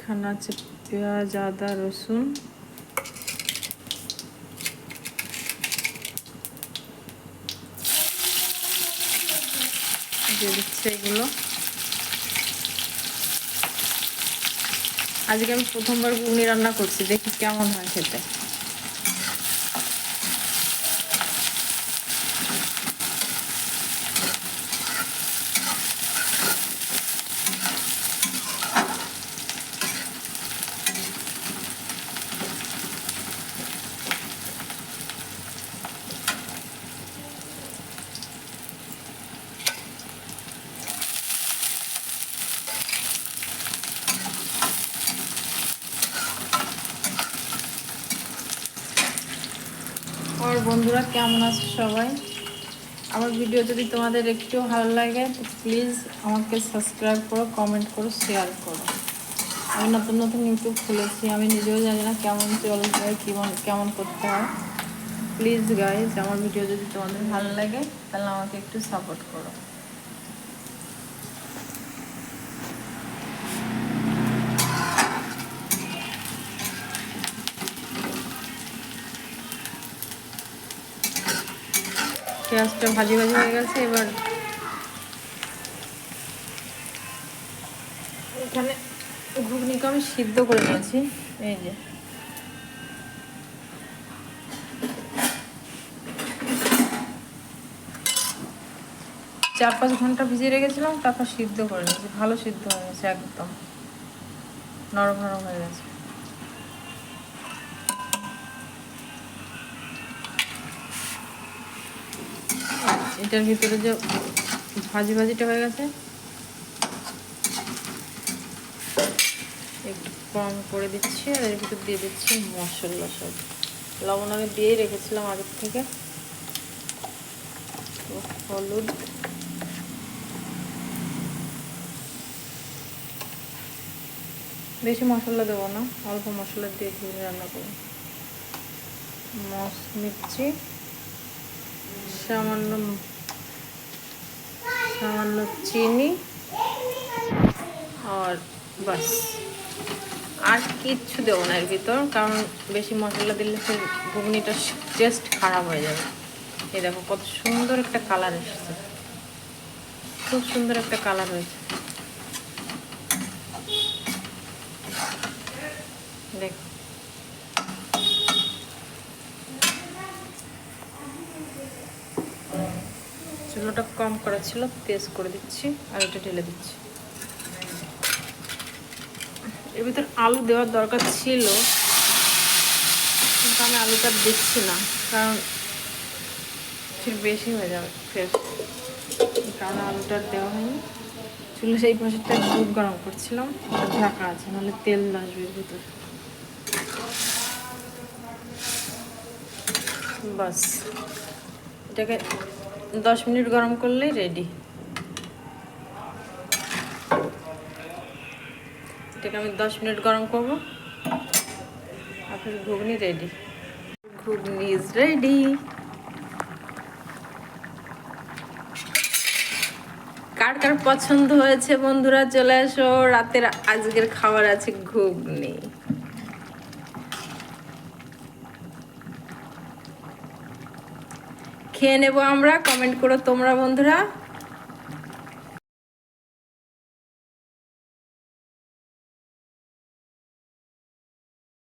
এখানে আছে পেঁয়াজ, আদা, রসুন। এগুলো। আজকে আমি প্রথমবার ঘুগনি রান্না করছি, দেখি কেমন হয় খেতে। আর বন্ধুরা, কেমন আছে সবাই? আমার ভিডিও যদি তোমাদের একটু ভালো লাগে প্লিজ আমাকে সাবস্ক্রাইব করো কমেন্ট করো শেয়ার করো। আমি নতুন নতুন ইউটিউব খুলেছি, আমি নিজেও জানি না কেমন চলে যায় কেমন কেমন করতে হয়। প্লিজ গাইজ আমার ভিডিও যদি তোমাদের ভালো লাগে, তাহলে আমাকে একটু সাপোর্ট করো। পেঁয়াজটা ভাজি ভাজি হয়ে গেছে, এবার এখানে ঘুগনিকে আমি সিদ্ধ করে নিয়েছি, এই যে। চার পাঁচ ঘণ্টা ভিজিয়ে রেখেছিলাম, তারপর সিদ্ধ করে নিয়েছি, ভালো সিদ্ধ হয়ে গেছে একদম, নরম নরম হয়ে গেছে। এটার ভিতরে যে ভাজি ভাজিটা হয়ে গেছে, একটু কম করে দিচ্ছি আর এর ভিতর দিয়ে দিচ্ছি মশলা সব। লবণ আমি দিয়েই রেখেছিলাম আগের থেকে। হলুদ। বেশি মশলা দেবো না, অল্প মশলা দিয়ে ঘুরে রান্না করব। মশ মির্চি, সামান্য সামান্য চিনি আর বাস। আর কিচ্ছু দেবো না এর ভিতর, কারণ বেশি মশলা দিলে সে ঘুগনিটার টেস্ট খারাপ হয়ে যাবে। এই দেখো কত সুন্দর একটা কালার এসেছে। খুব সুন্দর একটা কালার হয়েছে। দেখো চুলোটা কম করা ছিল তেজ করে দিচ্ছি আর এটা ঢেলে দিচ্ছি। এর ভিতর আলু দেওয়ার দরকার ছিল, কিন্তু আমি আলুটা দিচ্ছি না, কারণ ফির বেশি হয়ে যাবে ফের। কারণ আলুটা দেওয়া হয়নি। চুলে সেই পাশেরটা দুধ গরম করছিলাম ঢাকা আছে, নাহলে তেল আসবে এর ভিতর। বাস, এটাকে দশ মিনিট গরম করলেই রেডি এটাকে আমি দশ মিনিট গরম করব। আপনার ghugni ready ghugni is ready কার কার পছন্দ হয়েছে বন্ধুরা, চলে আসো রাতের আজকের খাবার আছে ঘুগনি। খেয়ে নেব আমরা। কমেন্ট করো তোমরা বন্ধুরা।